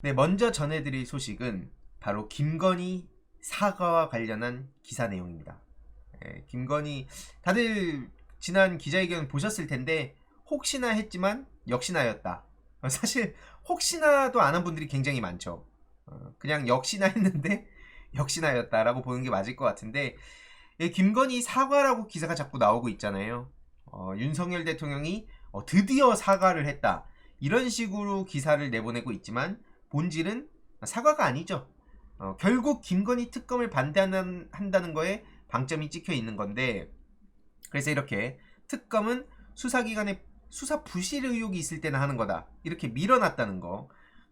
네, 먼저 전해드릴 소식은 바로 김건희 사과와 관련한 기사 내용입니다. 예, 김건희 다들 지난 기자회견 보셨을 텐데 혹시나 했지만 역시나였다. 어, 사실 혹시나도 안 한 분들이 굉장히 많죠. 어, 그냥 역시나 했는데 역시나였다라고 보는 게 맞을 것 같은데 예, 김건희 사과라고 기사가 자꾸 나오고 있잖아요. 어, 윤석열 대통령이 어, 드디어 사과를 했다. 이런 식으로 기사를 내보내고 있지만 본질은 사과가 아니죠. 어, 결국 김건희 특검을 반대하는 한다는 거에 방점이 찍혀 있는 건데 그래서 이렇게 특검은 수사기관에 수사 부실 의혹이 있을 때나 하는 거다 이렇게 밀어놨다는 거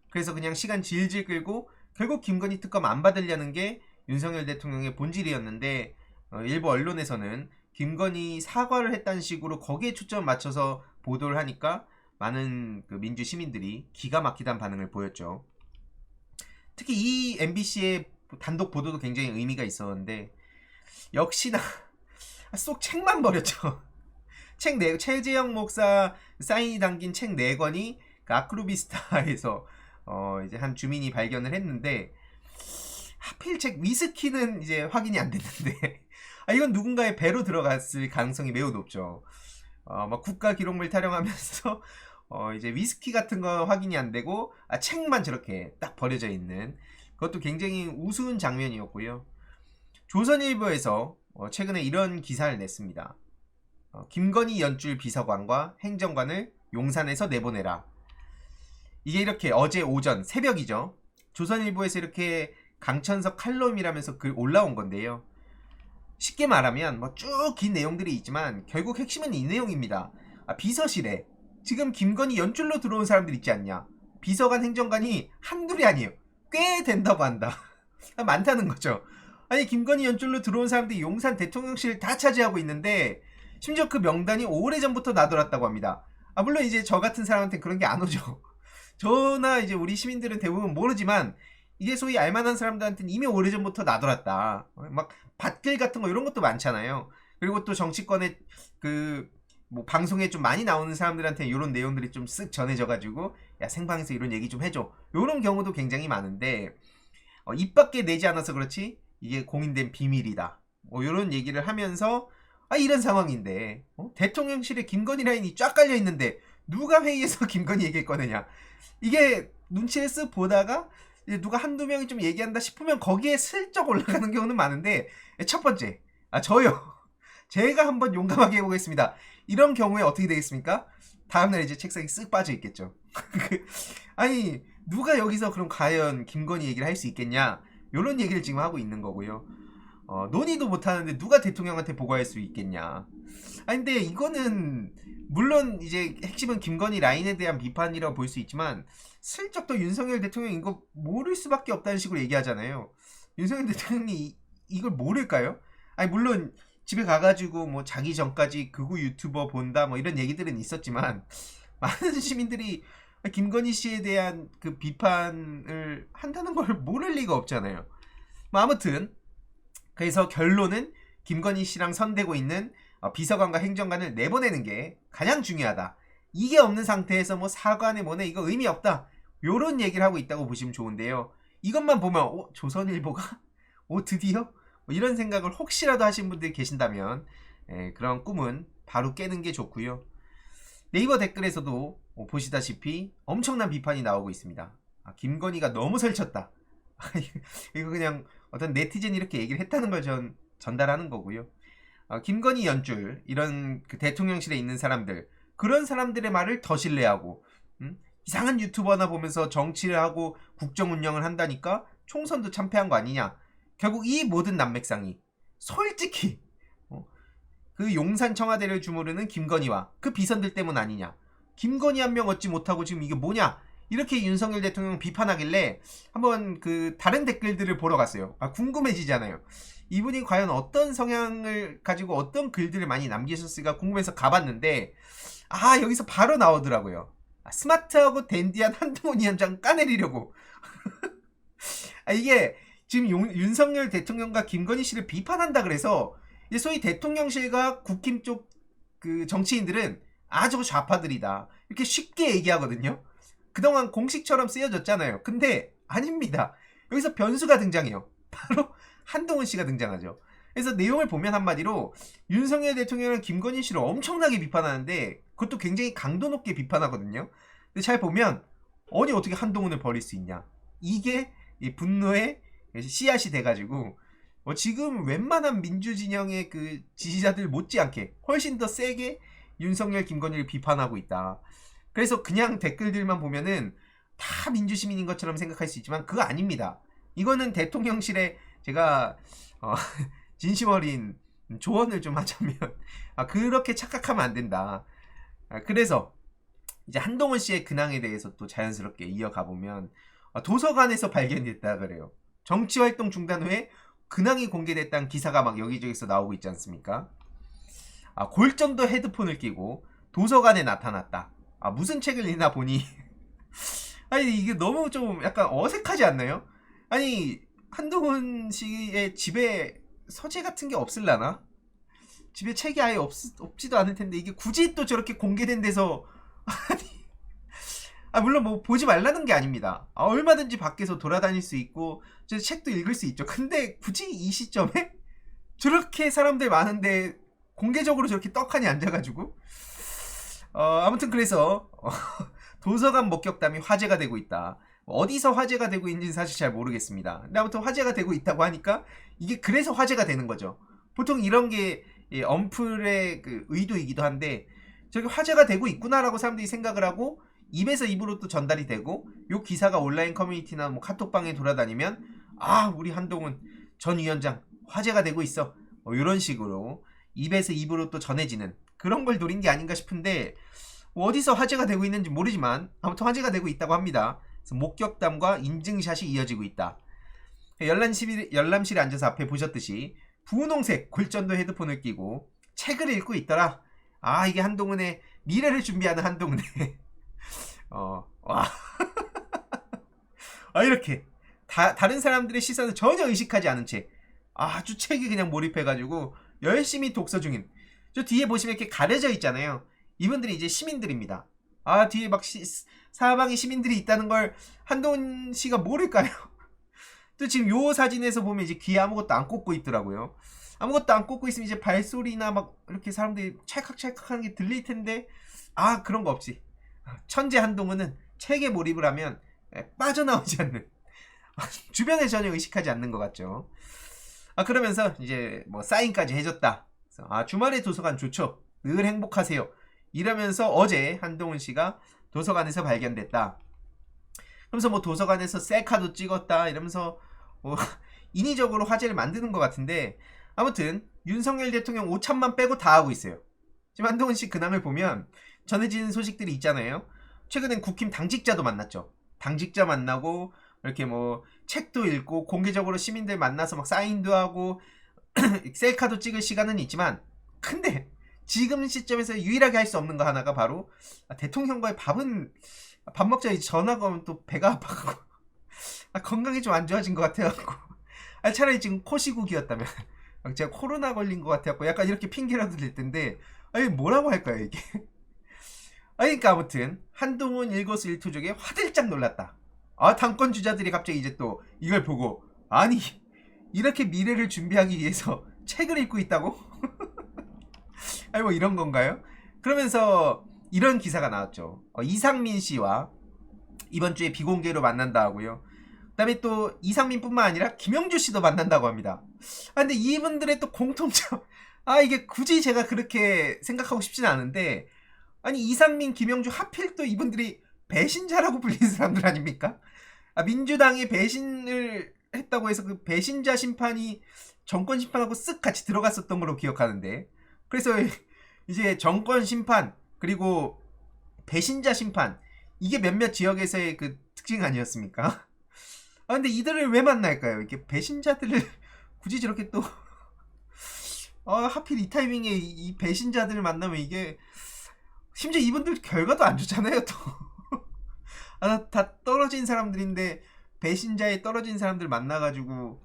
그래서 그냥 시간 질질 끌고 결국 김건희 특검 안 받으려는 게 윤석열 대통령의 본질이었는데 어, 일부 언론에서는 김건희 사과를 했다는 식으로 거기에 초점 맞춰서 보도를 하니까 많은 그 민주 시민들이 기가 막히다는 반응을 보였죠. 특히 이 MBC의 단독 보도도 굉장히 의미가 있었는데 역시나 쏙 책만 버렸죠. 책 네, 최재형 목사 사인이 담긴 책 네 권이 그 아크로비스타에서 어 이제 한 주민이 발견을 했는데 하필 책 위스키는 이제 확인이 안 됐는데 아 이건 누군가의 배로 들어갔을 가능성이 매우 높죠. 어막 국가 기록물 타령하면서 어 이제 위스키 같은 건 확인이 안 되고 아 책만 저렇게 딱 버려져 있는 그것도 굉장히 우스운 장면이었고요. 조선일보에서 어, 최근에 이런 기사를 냈습니다. 어, 김건희 연출 비서관과 행정관을 용산에서 내보내라. 이게 이렇게 어제 오전 새벽이죠. 조선일보에서 이렇게 강천석 칼럼이라면서 글 올라온 건데요. 쉽게 말하면 뭐 쭉 긴 내용들이 있지만 결국 핵심은 이 내용입니다. 아, 비서실에 지금 김건희 연출로 들어온 사람들 있지 않냐? 비서관 행정관이 한둘이 아니에요. 꽤 된다고 한다. 많다는 거죠. 아니 김건희 연출로 들어온 사람들이 용산 대통령실 다 차지하고 있는데 심지어 그 명단이 오래전부터 나돌았다고 합니다. 아 물론 이제 저 같은 사람한테 그런 게 안 오죠. 저나 이제 우리 시민들은 대부분 모르지만 이게 소위 알만한 사람들한테는 이미 오래전부터 나돌았다. 막 밭글 같은 거 이런 것도 많잖아요. 그리고 또 정치권에 그 뭐 방송에 좀 많이 나오는 사람들한테 이런 내용들이 좀 쓱 전해져가지고 야 생방에서 이런 얘기 좀 해줘. 이런 경우도 굉장히 많은데 어, 입 밖에 내지 않아서 그렇지 이게 공인된 비밀이다. 뭐 이런 얘기를 하면서 아 이런 상황인데 어? 대통령실에 김건희 라인이 쫙 깔려 있는데 누가 회의에서 김건희 얘기를 꺼내냐 이게 눈치를 쓱 보다가 누가 한두 명이 좀 얘기한다 싶으면 거기에 슬쩍 올라가는 경우는 많은데 첫 번째 아 저요 제가 한번 용감하게 해보겠습니다 이런 경우에 어떻게 되겠습니까 다음날 이제 책상에 쓱 빠져 있겠죠 아니 누가 여기서 그럼 과연 김건희 얘기를 할 수 있겠냐 이런 얘기를 지금 하고 있는 거고요. 어, 논의도 못하는데 누가 대통령한테 보고할 수 있겠냐. 아 근데 이거는 물론 이제 핵심은 김건희 라인에 대한 비판이라고 볼 수 있지만 슬쩍 또 윤석열 대통령 이거 모를 수밖에 없다는 식으로 얘기하잖아요. 윤석열 대통령이 이, 이걸 모를까요? 아니 물론 집에 가가지고 뭐 자기 전까지 극우 유튜버 본다 뭐 이런 얘기들은 있었지만 많은 시민들이 김건희 씨에 대한 그 비판을 한다는 걸 모를 리가 없잖아요. 뭐 아무튼 그래서 결론은 김건희 씨랑 선대고 있는 어, 비서관과 행정관을 내보내는 게 가장 중요하다. 이게 없는 상태에서 뭐 사관에 뭐네 이거 의미 없다. 요런 얘기를 하고 있다고 보시면 좋은데요. 이것만 보면 어, 조선일보가 오 드디어 뭐 이런 생각을 혹시라도 하신 분들이 계신다면 에, 그런 꿈은 바로 깨는 게 좋고요. 네이버 댓글에서도 어, 보시다시피 엄청난 비판이 나오고 있습니다. 아, 김건희가 너무 설쳤다. 이거 그냥 어떤 네티즌이 이렇게 얘기를 했다는 걸 전 전달하는 거고요. 아, 김건희 연줄 이런 그 대통령실에 있는 사람들 그런 사람들의 말을 더 신뢰하고 음? 이상한 유튜버나 보면서 정치를 하고 국정 운영을 한다니까 총선도 참패한 거 아니냐. 결국 이 모든 난맥상이 솔직히 어, 그 용산 청와대를 주무르는 김건희와 그 비선들 때문 아니냐. 김건희 한 명 얻지 못하고 지금 이게 뭐냐 이렇게 윤석열 대통령 비판하길래 한번 그 다른 댓글들을 보러 갔어요. 아 궁금해지잖아요. 이분이 과연 어떤 성향을 가지고 어떤 글들을 많이 남기셨을까 궁금해서 가봤는데 아 여기서 바로 나오더라고요. 아, 스마트하고 댄디한 한동훈 위원장 까내리려고. 아, 이게 지금 용, 윤석열 대통령과 김건희 씨를 비판한다 그래서 이제 소위 대통령실과 국힘 쪽 그 정치인들은 아 저거 좌파들이다 이렇게 쉽게 얘기하거든요. 그동안 공식처럼 쓰여졌잖아요. 근데 아닙니다. 여기서 변수가 등장해요. 바로 한동훈 씨가 등장하죠. 그래서 내용을 보면 한마디로 윤석열 대통령은 김건희 씨를 엄청나게 비판하는데 그것도 굉장히 강도 높게 비판하거든요. 근데 잘 보면 아니 어떻게 한동훈을 버릴 수 있냐? 이게 이 분노의 씨앗이 돼가지고 어, 지금 웬만한 민주진영의 그 지지자들 못지않게 훨씬 더 세게 윤석열 김건희를 비판하고 있다. 그래서 그냥 댓글들만 보면은 다 민주시민인 것처럼 생각할 수 있지만 그거 아닙니다. 이거는 대통령실에 제가 어, 진심 어린 조언을 좀 하자면 아, 그렇게 착각하면 안 된다. 아, 그래서 이제 한동훈 씨의 근황에 대해서 또 자연스럽게 이어가 보면 아, 도서관에서 발견됐다 그래요. 정치 활동 중단 후에 근황이 공개됐다는 기사가 막 여기저기서 나오고 있지 않습니까? 아, 골전도 헤드폰을 끼고 도서관에 나타났다. 아, 무슨 책을 읽나 보니 아니 이게 너무 좀 약간 어색하지 않나요? 아니 한동훈 씨의 집에 서재 같은 게 없을라나? 집에 책이 아예 없, 없지도 않을 텐데 이게 굳이 또 저렇게 공개된 데서 아니 아 물론 뭐 보지 말라는 게 아닙니다. 아, 얼마든지 밖에서 돌아다닐 수 있고 저 책도 읽을 수 있죠. 근데 굳이 이 시점에 저렇게 사람들 많은데 공개적으로 저렇게 떡하니 앉아가지고 어, 아무튼 그래서 어, 도서관 목격담이 화제가 되고 있다. 어디서 화제가 되고 있는지 사실 잘 모르겠습니다. 근데 아무튼 화제가 되고 있다고 하니까 이게 그래서 화제가 되는 거죠. 보통 이런 게 예, 언플의 그 의도이기도 한데 저게 화제가 되고 있구나라고 사람들이 생각을 하고 입에서 입으로 또 전달이 되고 요 기사가 온라인 커뮤니티나 뭐 카톡방에 돌아다니면 아 우리 한동훈 전 위원장 화제가 되고 있어 뭐 이런 식으로 입에서 입으로 또 전해지는 그런 걸 노린 게 아닌가 싶은데 뭐 어디서 화제가 되고 있는지 모르지만 아무튼 화제가 되고 있다고 합니다. 그래서 목격담과 인증샷이 이어지고 있다. 열람실, 열람실에 앉아서 앞에 보셨듯이 분홍색 골전도 헤드폰을 끼고 책을 읽고 있더라. 아 이게 한동훈의 미래를 준비하는 한동훈의 어 와. 아 이렇게 다, 다른 사람들의 시선을 전혀 의식하지 않은 채 아주 책에 그냥 몰입해가지고 열심히 독서 중인 저 뒤에 보시면 이렇게 가려져 있잖아요. 이분들이 이제 시민들입니다. 아 뒤에 막 시, 사방에 시민들이 있다는 걸 한동훈 씨가 모를까요? 또 지금 요 사진에서 보면 이제 귀에 아무것도 안 꽂고 있더라고요. 아무것도 안 꽂고 있으면 이제 발소리나 막 이렇게 사람들이 찰칵찰칵 하는 게 들릴 텐데 아 그런 거 없이 천재 한동훈은 책에 몰입을 하면 빠져나오지 않는 주변에 전혀 의식하지 않는 것 같죠. 아 그러면서 이제 뭐 사인까지 해줬다. 아 주말에 도서관 좋죠. 늘 행복하세요. 이러면서 어제 한동훈 씨가 도서관에서 발견됐다. 그러면서 뭐 도서관에서 셀카도 찍었다 이러면서 뭐 인위적으로 화제를 만드는 것 같은데 아무튼 윤석열 대통령 5천만 빼고 다 하고 있어요. 지금 한동훈 씨 근황을 보면 전해지는 소식들이 있잖아요. 최근엔 국힘 당직자도 만났죠. 당직자 만나고 이렇게 뭐 책도 읽고 공개적으로 시민들 만나서 막 사인도 하고 셀카도 찍을 시간은 있지만 근데 지금 시점에서 유일하게 할 수 없는 거 하나가 바로 아, 대통령과의 밥은 밥 먹자 이 전화가 오면 또 배가 아파가고 아, 건강이 좀 안 좋아진 것 같아갖고 아, 차라리 지금 코시국이었다면 제가 코로나 걸린 것 같아갖고 약간 이렇게 핑계라도 될 텐데 아니 뭐라고 할까요 이게? 아니 그러니까 아무튼 한동훈 일거수일투족에 화들짝 놀랐다 아 당권 주자들이 갑자기 이제 또 이걸 보고 아니 이렇게 미래를 준비하기 위해서 책을 읽고 있다고? 아니 뭐 이런 건가요? 그러면서 이런 기사가 나왔죠. 어, 이상민 씨와 이번 주에 비공개로 만난다 하고요. 그다음에 또 이상민뿐만 아니라 김영주 씨도 만난다고 합니다. 아 근데 이분들의 또 공통점 아 이게 굳이 제가 그렇게 생각하고 싶지는 않은데 아니 이상민, 김영주 하필 또 이분들이 배신자라고 불리는 사람들 아닙니까? 아, 민주당이 배신을 했다고 해서 그 배신자 심판이 정권 심판하고 쓱 같이 들어갔었던 걸로 기억하는데 그래서 이제 정권 심판 그리고 배신자 심판 이게 몇몇 지역에서의 그 특징 아니었습니까? 아 근데 이들을 왜 만날까요? 이렇게 배신자들을 굳이 저렇게 또 아, 하필 이 타이밍에 이 배신자들을 만나면 이게 심지어 이분들 결과도 안 좋잖아요 또. 아, 다 떨어진 사람들인데 배신자에 떨어진 사람들 만나가지고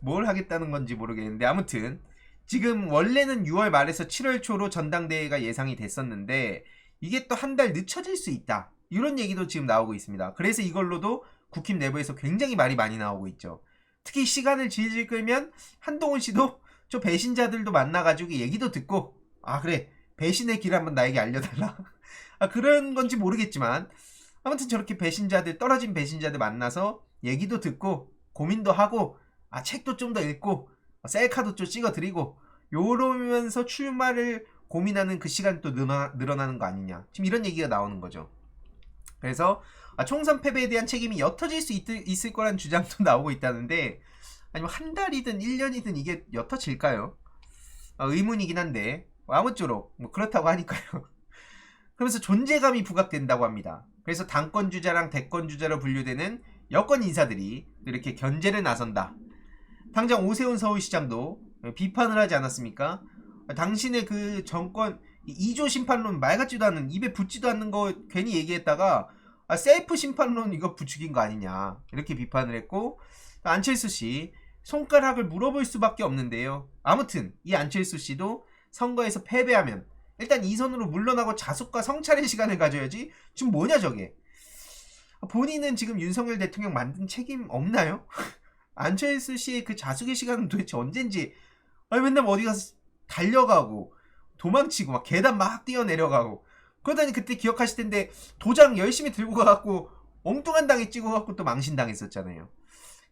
뭘 하겠다는 건지 모르겠는데 아무튼 지금 원래는 6월 말에서 7월 초로 전당대회가 예상이 됐었는데 이게 또 한 달 늦춰질 수 있다. 이런 얘기도 지금 나오고 있습니다. 그래서 이걸로도 국힘 내부에서 굉장히 말이 많이 나오고 있죠. 특히 시간을 질질 끌면 한동훈 씨도 저 배신자들도 만나가지고 얘기도 듣고 아 그래 배신의 길 한번 나에게 알려달라. 아 그런 건지 모르겠지만 아무튼 저렇게 배신자들 떨어진 배신자들 만나서 얘기도 듣고 고민도 하고 아 책도 좀 더 읽고 셀카도 좀 찍어드리고 요러면서 출마를 고민하는 그 시간이 또 늘어나, 늘어나는 거 아니냐. 지금 이런 얘기가 나오는 거죠. 그래서 아, 총선 패배에 대한 책임이 옅어질 수 있, 있을 거란 주장도 나오고 있다는데 아니면 한 달이든 1년이든 이게 옅어질까요? 아, 의문이긴 한데 뭐 아무쪼록 뭐 그렇다고 하니까요 그러면서 존재감이 부각된다고 합니다 그래서 당권 주자랑 대권 주자로 분류되는 여권 인사들이 이렇게 견제를 나선다 당장 오세훈 서울시장도 비판을 하지 않았습니까? 당신의 그 정권 2조 심판론 말 같지도 않은 입에 붙지도 않는 거 괜히 얘기했다가 아, 셀프 심판론 이거 부추긴 거 아니냐 이렇게 비판을 했고 안철수 씨 손가락을 물어볼 수밖에 없는데요. 아무튼 이 안철수 씨도 선거에서 패배하면 일단 이 선으로 물러나고 자숙과 성찰의 시간을 가져야지 지금 뭐냐 저게 본인은 지금 윤석열 대통령 만든 책임 없나요? 안철수 씨의 그 자숙의 시간은 도대체 언젠지 아니 맨날 어디 가서 달려가고 도망치고 막 계단 막 뛰어내려가고 그러다니 그때 기억하실 텐데 도장 열심히 들고 가갖고 엉뚱한 당에 찍어갖고 또 망신당했었잖아요.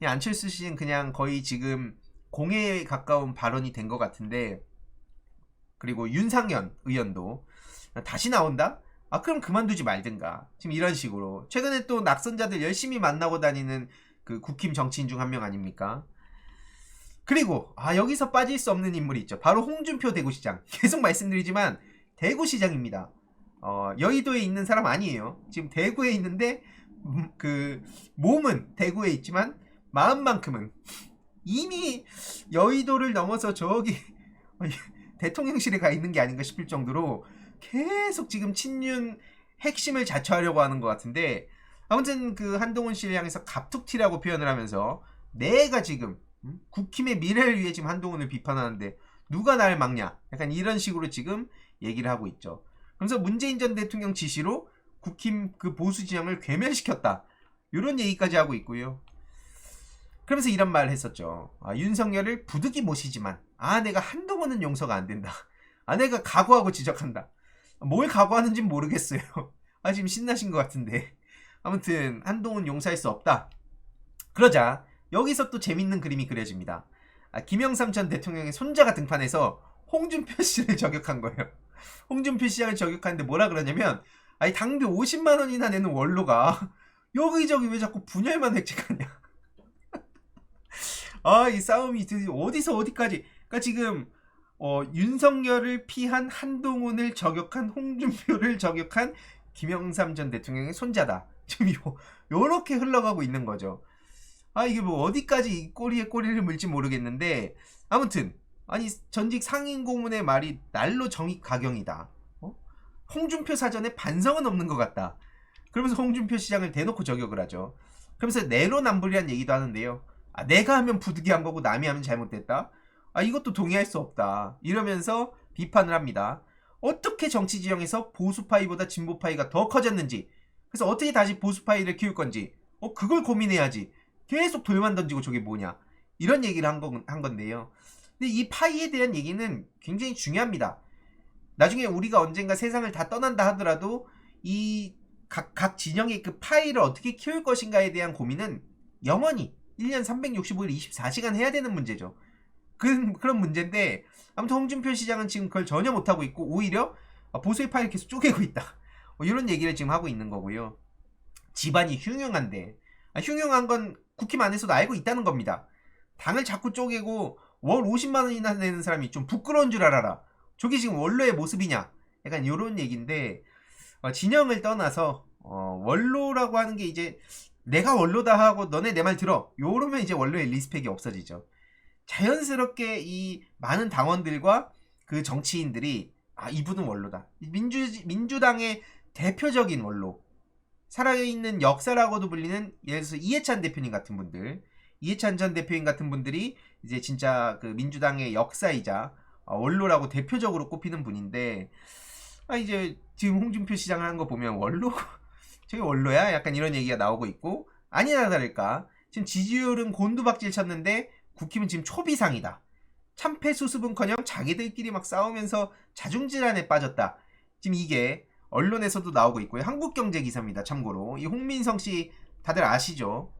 이 안철수 씨는 그냥 거의 지금 공회에 가까운 발언이 된 것 같은데 그리고 윤상현 의원도 다시 나온다? 아 그럼 그만두지 말든가 지금 이런 식으로 최근에 또 낙선자들 열심히 만나고 다니는 그 국힘 정치인 중 한 명 아닙니까? 그리고 아 여기서 빠질 수 없는 인물이 있죠. 바로 홍준표 대구시장. 계속 말씀드리지만 대구시장입니다. 어, 여의도에 있는 사람 아니에요. 지금 대구에 있는데 음, 그 몸은 대구에 있지만 마음만큼은 이미 여의도를 넘어서 저기 대통령실에 가 있는 게 아닌가 싶을 정도로 계속 지금 친윤 핵심을 자처하려고 하는 것 같은데 아무튼 그 한동훈 씨를 향해서 갑툭튀라고 표현을 하면서 내가 지금 음? 국힘의 미래를 위해 지금 한동훈을 비판하는데 누가 날 막냐 약간 이런 식으로 지금 얘기를 하고 있죠. 그래서 문재인 전 대통령 지시로 국힘 그 보수 진영을 괴멸시켰다. 이런 얘기까지 하고 있고요. 그러면서 이런 말을 했었죠. 아, 윤석열을 부득이 모시지만 아 내가 한동훈은 용서가 안 된다. 아 내가 각오하고 지적한다. 뭘 각오하는지 모르겠어요. 아 지금 신나신 것 같은데. 아무튼 한동훈 용서할 수 없다. 그러자 여기서 또 재밌는 그림이 그려집니다. 아, 김영삼 전 대통령의 손자가 등판해서 홍준표 씨를 저격한 거예요. 홍준표 시장을 저격하는데 뭐라 그러냐면 아니 당비 50만 원이나 내는 원로가 여기저기 왜 자꾸 분열만 획책하냐. 아 이 싸움이 어디서 어디까지. 그러니까 지금 어, 윤석열을 피한 한동훈을 저격한 홍준표를 저격한 김영삼 전 대통령의 손자다. 지금 요, 요렇게 흘러가고 있는 거죠. 아 이게 뭐 어디까지 이 꼬리에 꼬리를 물지 모르겠는데 아무튼 아니 전직 상임 고문의 말이 날로 정익 가경이다. 어? 홍준표 사전에 반성은 없는 것 같다. 그러면서 홍준표 시장을 대놓고 저격을 하죠. 그러면서 내로남불이란 얘기도 하는데요. 아, 내가 하면 부득이한 거고 남이 하면 잘못됐다. 아 이것도 동의할 수 없다. 이러면서 비판을 합니다. 어떻게 정치 지형에서 보수파이보다 진보파이가 더 커졌는지 그래서 어떻게 다시 보수파이를 키울 건지 어 그걸 고민해야지. 계속 돌만 던지고 저게 뭐냐 이런 얘기를 한, 건, 한 건데요. 근데 이 파이에 대한 얘기는 굉장히 중요합니다. 나중에 우리가 언젠가 세상을 다 떠난다 하더라도 이 각, 각 진영의 그 파이를 어떻게 키울 것인가에 대한 고민은 영원히 1년 365일 24시간 해야 되는 문제죠. 그, 그런 문제인데 아무튼 홍준표 시장은 지금 그걸 전혀 못하고 있고 오히려 보수의 파이를 계속 쪼개고 있다. 뭐 이런 얘기를 지금 하고 있는 거고요. 집안이 흉흉한데 아, 흉흉한 건 국힘 안에서도 알고 있다는 겁니다. 당을 자꾸 쪼개고 월 50만 원이나 내는 사람이 좀 부끄러운 줄 알아라. 저게 지금 원로의 모습이냐? 약간 이런 얘기인데 어, 진영을 떠나서 어, 원로라고 하는 게 이제 내가 원로다 하고 너네 내 말 들어. 요러면 이제 원로의 리스펙이 없어지죠. 자연스럽게 이 많은 당원들과 그 정치인들이 아 이분은 원로다. 민주 민주당의 대표적인 원로. 살아있는 역사라고도 불리는 예를 들어서 이해찬 대표님 같은 분들. 이해찬 전 대표님 같은 분들이 이제 진짜 그 민주당의 역사이자 어, 원로라고 대표적으로 꼽히는 분인데 아 이제 지금 홍준표 시장을 한 거 보면 원로? 저게 원로야? 약간 이런 얘기가 나오고 있고. 아니나 다를까? 지금 지지율은 곤두박질 쳤는데 국힘은 지금 초비상이다. 참패 수습은커녕 자기들끼리 막 싸우면서 자중질환에 빠졌다. 지금 이게 언론에서도 나오고 있고요. 한국경제 기사입니다. 참고로 이 홍민성 씨 다들 아시죠?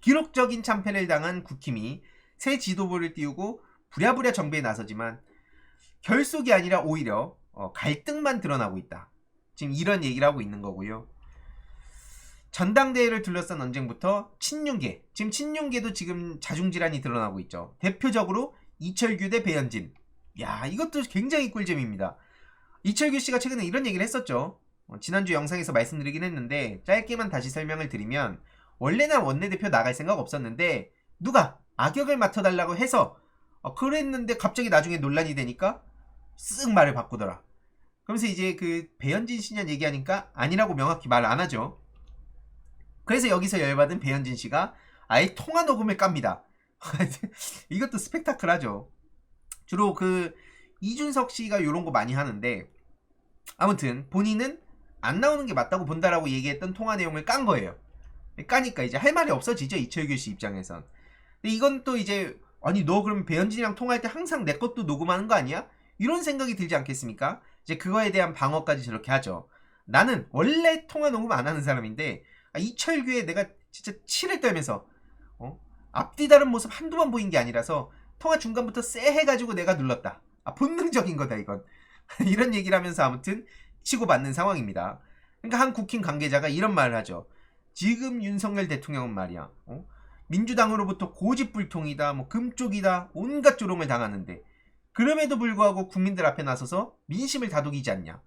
기록적인 참패를 당한 국힘이 새 지도부를 띄우고 부랴부랴 정비에 나서지만 결속이 아니라 오히려 어, 갈등만 드러나고 있다. 지금 이런 얘기를 하고 있는 거고요. 전당대회를 둘러싼 언쟁부터 친윤계, 지금 친윤계도 지금 자중질환이 드러나고 있죠. 대표적으로 이철규 대 배현진. 야, 이것도 굉장히 꿀잼입니다. 이철규 씨가 최근에 이런 얘기를 했었죠. 어, 지난주 영상에서 말씀드리긴 했는데 짧게만 다시 설명을 드리면 원래는 원내대표 나갈 생각 없었는데 누가 악역을 맡아달라고 해서 어, 그랬는데 갑자기 나중에 논란이 되니까 쓱 말을 바꾸더라. 그러면서 이제 그 배현진 씨냐 얘기하니까 아니라고 명확히 말 안 하죠. 그래서 여기서 열받은 배현진 씨가 아예 통화 녹음을 깝니다. 이것도 스펙타클하죠. 주로 그 이준석 씨가 이런 거 많이 하는데 아무튼 본인은 안 나오는 게 맞다고 본다라고 얘기했던 통화 내용을 깐 거예요. 까니까 이제 할 말이 없어지죠 이철규 씨 입장에선. 근데 이건 또 이제 아니 너 그럼 배현진이랑 통화할 때 항상 내 것도 녹음하는 거 아니야? 이런 생각이 들지 않겠습니까? 이제 그거에 대한 방어까지 저렇게 하죠. 나는 원래 통화 녹음 안 하는 사람인데 아, 이철규에 내가 진짜 치를 떨면서 어? 앞뒤 다른 모습 한두 번 보인 게 아니라서 통화 중간부터 쎄 해가지고 내가 눌렀다. 아, 본능적인 거다 이건. 이런 얘기를 하면서 아무튼 치고받는 상황입니다. 그러니까 한 국힘 관계자가 이런 말을 하죠. 지금 윤석열 대통령은 말이야. 어? 민주당으로부터 고집불통이다, 뭐 금쪽이다, 온갖 조롱을 당하는데 그럼에도 불구하고 국민들 앞에 나서서 민심을 다독이지 않냐.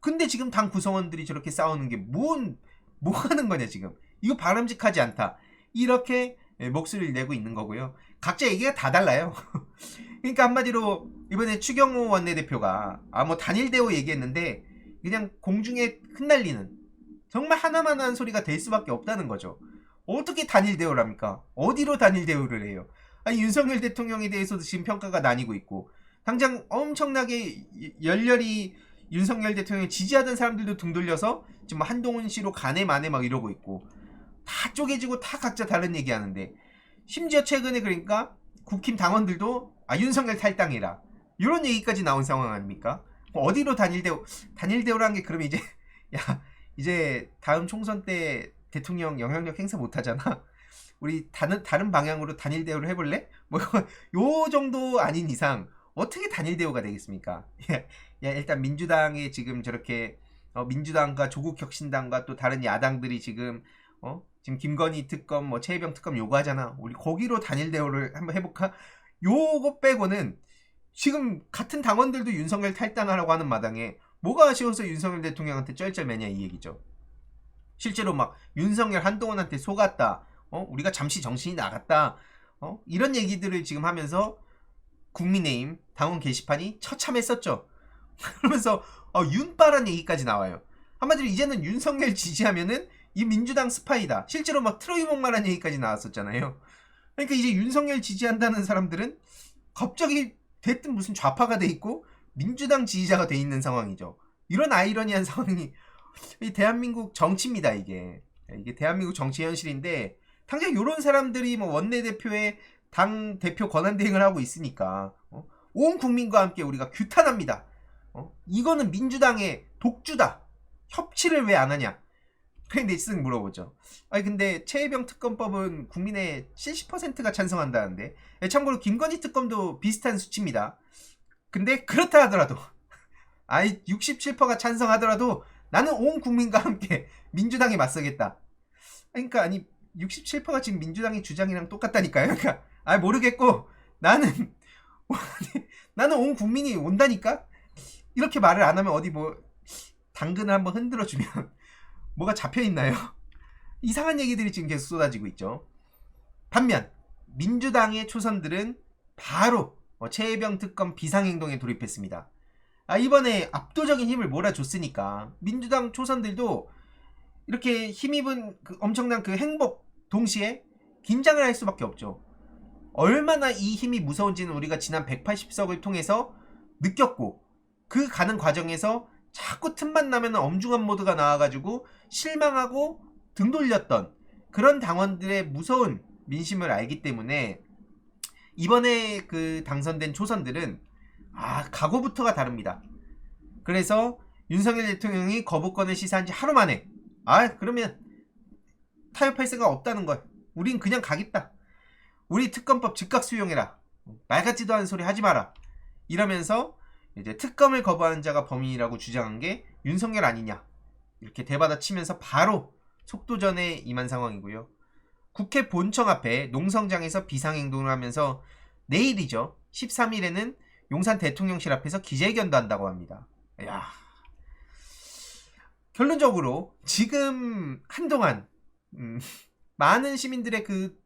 근데 지금 당 구성원들이 저렇게 싸우는 게 뭔, 뭐 하는 거냐 지금. 이거 바람직하지 않다. 이렇게 예, 목소리를 내고 있는 거고요. 각자 얘기가 다 달라요. 그러니까 한마디로 이번에 추경호 원내대표가 아 뭐 단일 대우 얘기했는데 그냥 공중에 흩날리는 정말 하나만 한 소리가 될 수밖에 없다는 거죠. 어떻게 단일 대우랍니까? 어디로 단일 대우를 해요? 아니 윤석열 대통령에 대해서도 지금 평가가 나뉘고 있고 당장 엄청나게 열렬히 윤석열 대통령을 지지하던 사람들도 등 돌려서 지금 한동훈 씨로 가네 마네 막 이러고 있고 다 쪼개지고 다 각자 다른 얘기하는데 심지어 최근에 그러니까 국힘 당원들도 아 윤석열 탈당이라 이런 얘기까지 나온 상황 아닙니까? 뭐 어디로 단일 대우 단일 대우라는 게 그러면 이제 야 이제 다음 총선 때 대통령 영향력 행사 못 하잖아. 우리 다른 다른 방향으로 단일 대우를 해볼래? 뭐 요 정도 아닌 이상 어떻게 단일 대우가 되겠습니까? 야 일단 민주당이 지금 저렇게 어, 민주당과 조국 혁신당과 또 다른 야당들이 지금 어 지금 김건희 특검 뭐 최혜병 특검 요구하잖아. 우리 거기로 단일 대우를 한번 해볼까? 요거 빼고는 지금 같은 당원들도 윤석열 탈당하라고 하는 마당에 뭐가 아쉬워서 윤석열 대통령한테 쩔쩔매냐 이 얘기죠. 실제로 막 윤석열 한동훈한테 속았다. 어? 우리가 잠시 정신이 나갔다. 어? 이런 얘기들을 지금 하면서 국민의힘 당원 게시판이 처참했었죠. 그러면서 어, 윤빠란 얘기까지 나와요. 한마디로 이제는 윤석열 지지하면은 이 민주당 스파이다. 실제로 막 트로이 목마란 얘기까지 나왔었잖아요. 그러니까 이제 윤석열 지지한다는 사람들은 갑자기 됐든 무슨 좌파가 돼 있고 민주당 지지자가 돼 있는 상황이죠. 이런 아이러니한 상황이 이 대한민국 정치입니다, 이게. 이게 대한민국 정치 현실인데 당장 이런 사람들이 뭐 원내대표의 당 대표 권한 대행을 하고 있으니까 어? 온 국민과 함께 우리가 규탄합니다. 어? 이거는 민주당의 독주다. 협치를 왜 안 하냐? 그런데 쓱 물어보죠. 아니 근데 최혜병 특검법은 국민의 70%가 찬성한다는데 예, 참고로 김건희 특검도 비슷한 수치입니다. 근데 그렇다 하더라도 아이 67%가 찬성하더라도 나는 온 국민과 함께 민주당에 맞서겠다. 그러니까 아니 67%가 지금 민주당의 주장이랑 똑같다니까요. 그러니까 아 모르겠고 나는 나는 온 국민이 온다니까 이렇게 말을 안 하면 어디 뭐 당근을 한번 흔들어 주면 뭐가 잡혀 있나요? 이상한 얘기들이 지금 계속 쏟아지고 있죠. 반면 민주당의 초선들은 바로 어, 최혜병 특검 비상행동에 돌입했습니다. 아, 이번에 압도적인 힘을 몰아줬으니까 민주당 초선들도 이렇게 힘입은 그 엄청난 그 행복 동시에 긴장을 할 수밖에 없죠. 얼마나 이 힘이 무서운지는 우리가 지난 180석을 통해서 느꼈고 그 가는 과정에서 자꾸 틈만 나면 엄중한 모드가 나와가지고 실망하고 등 돌렸던 그런 당원들의 무서운 민심을 알기 때문에 이번에 그 당선된 초선들은 아 각오부터가 다릅니다. 그래서 윤석열 대통령이 거부권을 시사한 지 하루 만에 아 그러면 타협할 생각 없다는 걸 우린 그냥 가겠다. 우리 특검법 즉각 수용해라. 말 같지도 않은 소리 하지 마라. 이러면서 이제 특검을 거부하는 자가 범인이라고 주장한 게 윤석열 아니냐. 이렇게 대받아 치면서 바로 속도전에 임한 상황이고요. 국회 본청 앞에 농성장에서 비상행동을 하면서 내일이죠. 13일에는 용산 대통령실 앞에서 기자회견도 한다고 합니다. 야 결론적으로 지금 한동안 음, 많은 시민들의 그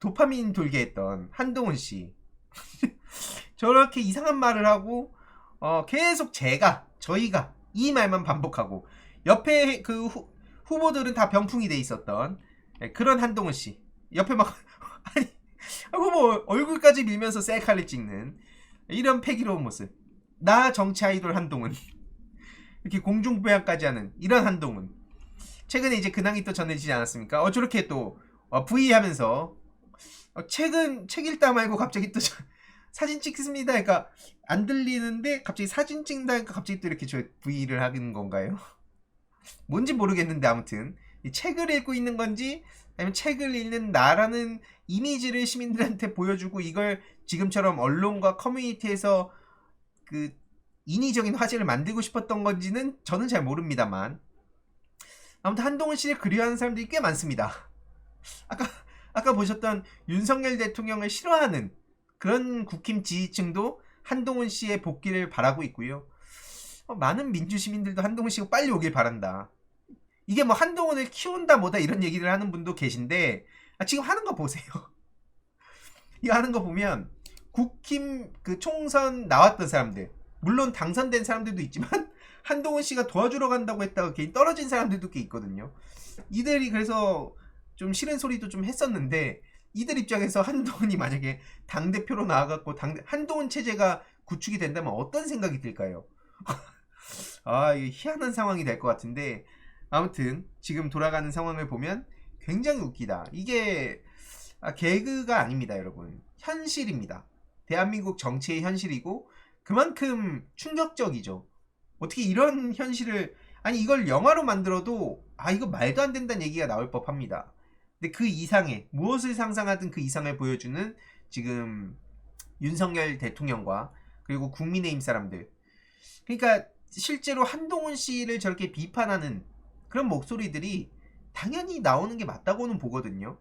도파민 돌게 했던 한동훈 씨. 저렇게 이상한 말을 하고 어, 계속 제가 저희가 이 말만 반복하고 옆에 그 후, 후보들은 다 병풍이 돼 있었던 예, 그런 한동훈 씨. 옆에 막 아니 후보 얼굴까지 밀면서 셀카를 찍는 이런 패기로운 모습. 나 정치 아이돌 한동훈. 이렇게 공중부양까지 하는 이런 한동훈. 최근에 이제 근황이 또 전해지지 않았습니까? 어 저렇게 또 어, V 하면서 어, 책은 책 읽다 말고 갑자기 또 저, 사진 찍습니다. 그러니까 안 들리는데 갑자기 사진 찍다니까 갑자기 또 이렇게 저 V를 하는 건가요? 뭔지 모르겠는데 아무튼 이 책을 읽고 있는 건지 아니면 책을 읽는 나라는 이미지를 시민들한테 보여주고 이걸 지금처럼 언론과 커뮤니티에서 그 인위적인 화제를 만들고 싶었던 건지는 저는 잘 모릅니다만 아무튼 한동훈 씨를 그리워하는 사람들이 꽤 많습니다. 아까 아까 보셨던 윤석열 대통령을 싫어하는 그런 국힘 지지층도 한동훈 씨의 복귀를 바라고 있고요. 어, 많은 민주 시민들도 한동훈 씨가 빨리 오길 바란다. 이게 뭐 한동훈을 키운다 뭐다 이런 얘기를 하는 분도 계신데 아, 지금 하는 거 보세요. 이거 하는 거 보면 국힘 그 총선 나왔던 사람들 물론 당선된 사람들도 있지만 한동훈 씨가 도와주러 간다고 했다가 괜히 떨어진 사람들도 꽤 있거든요. 이들이 그래서 좀 싫은 소리도 좀 했었는데 이들 입장에서 한동훈이 만약에 당 대표로 나와갖고 당 한동훈 체제가 구축이 된다면 어떤 생각이 들까요? 아, 이 희한한 상황이 될 것 같은데 아무튼 지금 돌아가는 상황을 보면 굉장히 웃기다. 이게 아, 개그가 아닙니다, 여러분. 현실입니다. 대한민국 정치의 현실이고 그만큼 충격적이죠. 어떻게 이런 현실을 아니 이걸 영화로 만들어도 아 이거 말도 안 된다는 얘기가 나올 법합니다. 근데 그 이상의 무엇을 상상하든 그 이상을 보여주는 지금 윤석열 대통령과 그리고 국민의힘 사람들. 그러니까 실제로 한동훈 씨를 저렇게 비판하는 그런 목소리들이 당연히 나오는 게 맞다고는 보거든요.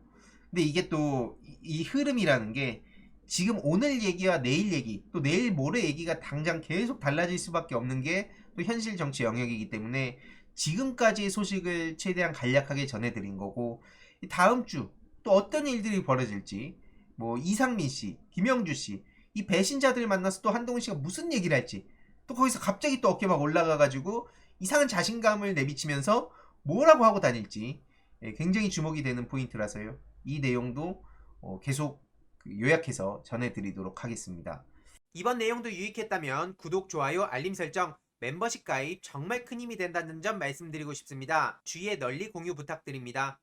근데 이게 또 이 흐름이라는 게 지금 오늘 얘기와 내일 얘기 또 내일 모레 얘기가 당장 계속 달라질 수밖에 없는 게 또 현실 정치 영역이기 때문에 지금까지의 소식을 최대한 간략하게 전해드린 거고 다음 주 또 어떤 일들이 벌어질지 뭐 이상민 씨, 김영주 씨 이 배신자들 만나서 또 한동훈 씨가 무슨 얘기를 할지 또 거기서 갑자기 또 어깨 막 올라가가지고 이상한 자신감을 내비치면서 뭐라고 하고 다닐지 예, 굉장히 주목이 되는 포인트라서요. 이 내용도 어, 계속 그 요약해서 전해드리도록 하겠습니다. 이번 내용도 유익했다면 구독, 좋아요, 알림 설정, 멤버십 가입 정말 큰 힘이 된다는 점 말씀드리고 싶습니다. 주위에 널리 공유 부탁드립니다.